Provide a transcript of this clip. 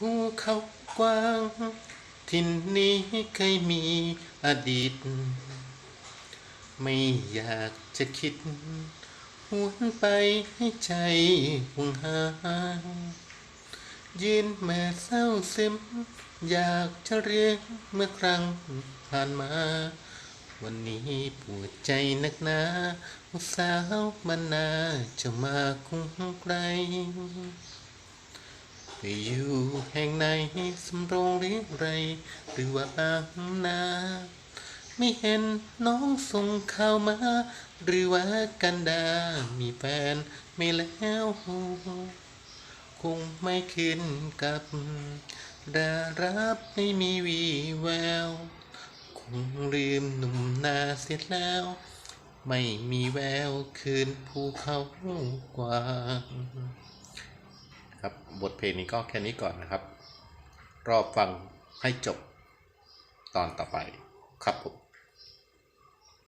ภูเขากว้าง ทินนี้เคยมีอดีต ไม่อยากจะคิด หวนไปให้ใจห่วงหายืนแม่เศร้าซึม อยากจะเรียกเมื่อครั้งผ่านมา วันนี้ปวดใจนักหนาสาวบรรณาจะมาคุ้งไกล ไปอยู่แห่งไหนสำโรงหรือไร หรือว่าบางนาไม่เห็นน้องส่งข่าวมา หรือว่ากันดา มีแฟนไม่แล้ว คงไม่ขึ้นกับดารับไม่มีวีแวว คงลืมหนุ่มนาเสียแล้ว ไม่มีแววคืนภูเขากว้าง ครับ บทเพลงนี้ก็แค่นี้ก่อนนะครับ รอบฟังให้จบตอนต่อไปครับผม